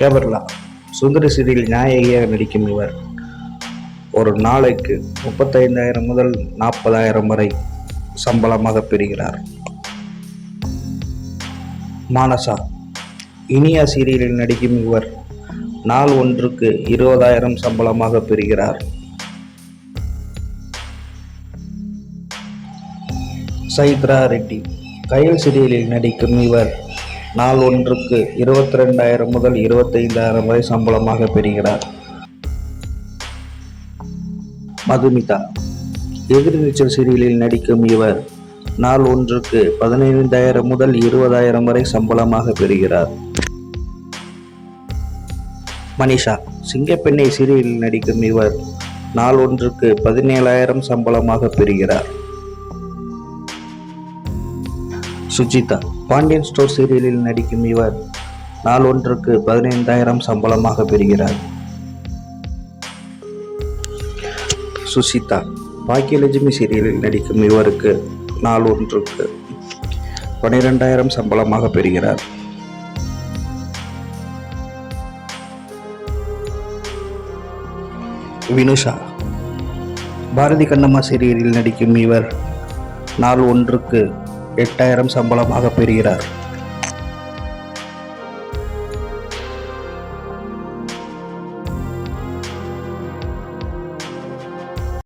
கேபர்லா சுந்தர serial நாயகியாக நடிக்கும் இவர். ஒரு நாளைக்கு முப்பத்தைந்தாயிரம் முதல் நாற்பதாயிரம் வரை சம்பளமாக பெறுகிறார். மானசா. இனியா சீரியலில் நடிக்கும் இவர் நாள் ஒன்றுக்கு இருபதாயிரம் சம்பளமாக பெறுகிறார். சைத்ரா ரெட்டி. கயல் சீரியலில் நடிக்கும் இவர் நாள் ஒன்றுக்கு இருபத்தி ரெண்டாயிரம் முதல் இருபத்தைந்தாயிரம் வரை சம்பளமாக பெறுகிறார். மதுமிதா எதிர்நீச்சல் சீரியலில் நடிக்கும் இவர் நாள் ஒன்றுக்கு பதினைந்தாயிரம் முதல் இருபதாயிரம் வரை சம்பளமாக பெறுகிறார். மனிஷா சிங்கப்பெண்ணை சீரியலில் நடிக்கும் இவர் நாள் ஒன்றுக்கு பதினேழாயிரம் சம்பளமாக பெறுகிறார். சுஜிதா. பாண்டியன் ஸ்டோர் சீரியலில் நடிக்கும் இவர் நாள் ஒன்றுக்கு பதினைந்தாயிரம் சம்பளமாக பெறுகிறார். சுசிதா பாக்கியலட்சுமி சீரியலில் நடிக்கும் இவருக்கு நாள் ஒன்றுக்கு பனிரெண்டாயிரம் சம்பளமாக பெறுகிறார். வினுஷா. பாரதி கண்ணம்மா சீரியலில் நடிக்கும் இவர் நாள் ஒன்றுக்கு எட்டாயிரம் சம்பளமாக பெறுகிறார்.